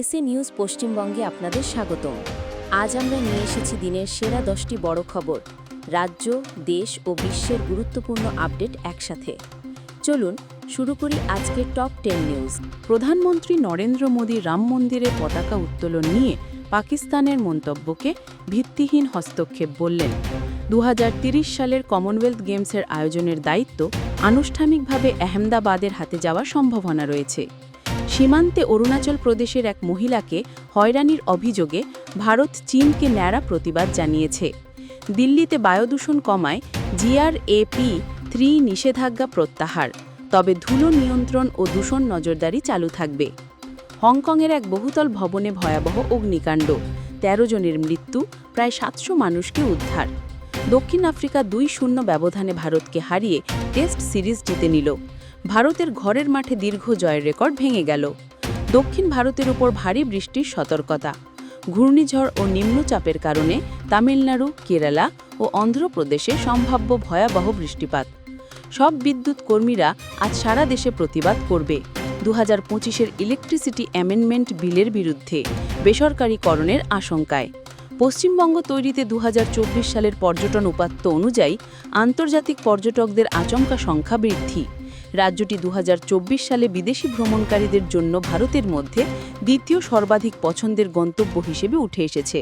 SA news পশ্চিমবঙ্গে আপনাদের স্বাগতম। আজ আমরা নিয়ে এসেছি দিনের সেরা দশটি বড় খবর, রাজ্য, দেশ ও বিশ্বের গুরুত্বপূর্ণ আপডেট একসাথে। চলুন, শুরু করি আজকের টপ টেন নিউজ। প্রধানমন্ত্রী নরেন্দ্র মোদী রাম মন্দিরের পতাকা উত্তোলন নিয়ে পাকিস্তানের মন্তব্যকে ভিত্তিহীন হস্তক্ষেপ বললেন। দু সালের কমনওয়েলথ গেমসের আয়োজনের দায়িত্ব আনুষ্ঠানিকভাবে আহমেদাবাদের হাতে যাওয়ার সম্ভাবনা রয়েছে। সীমান্তে অরুণাচল প্রদেশের এক মহিলাকে হয়রানির অভিযোগে ভারত চীনকে ন্যাড়া প্রতিবাদ জানিয়েছে। দিল্লিতে বায়ুদূষণ কমায় জিআরএপি থ্রি নিষেধাজ্ঞা প্রত্যাহার, তবে ধুলো নিয়ন্ত্রণ ও দূষণ নজরদারি চালু থাকবে। হংকংয়ের এক বহুতল ভবনে ভয়াবহ অগ্নিকাণ্ড ১৩ জনের মৃত্যু, প্রায় সাতশো মানুষকে উদ্ধার। দক্ষিণ আফ্রিকা দুই শূন্য ব্যবধানে ভারতকে হারিয়ে টেস্ট সিরিজ জিতে নিল। ভারতের ঘরের মাঠে দীর্ঘ জয়ের রেকর্ড ভেঙে গেল। দক্ষিণ ভারতের উপর ভারী বৃষ্টির সতর্কতা, ঘূর্ণিঝড় ও নিম্নচাপের কারণে তামিলনাড়ু, কেরালা ও অন্ধ্রপ্রদেশে সম্ভাব্য ভয়াবহ বৃষ্টিপাত। সব বিদ্যুৎ কর্মীরা আজ সারা দেশে প্রতিবাদ করবে। দু হাজার পঁচিশের ইলেকট্রিসিটি অ্যামেন্ডমেন্ট বিলের বিরুদ্ধে বেসরকারীকরণের আশঙ্কায়। পশ্চিমবঙ্গ তৈরিতে দু হাজার চব্বিশ সালের পর্যটন উপাত্ত অনুযায়ী আন্তর্জাতিক পর্যটকদের আচমকা সংখ্যা বৃদ্ধি। রাজ্যটি দুহাজার চব্বিশ সালে বিদেশি ভ্রমণকারীদের জন্য ভারতের মধ্যে দ্বিতীয় সর্বাধিক পছন্দের গন্তব্য হিসেবে উঠে এসেছে।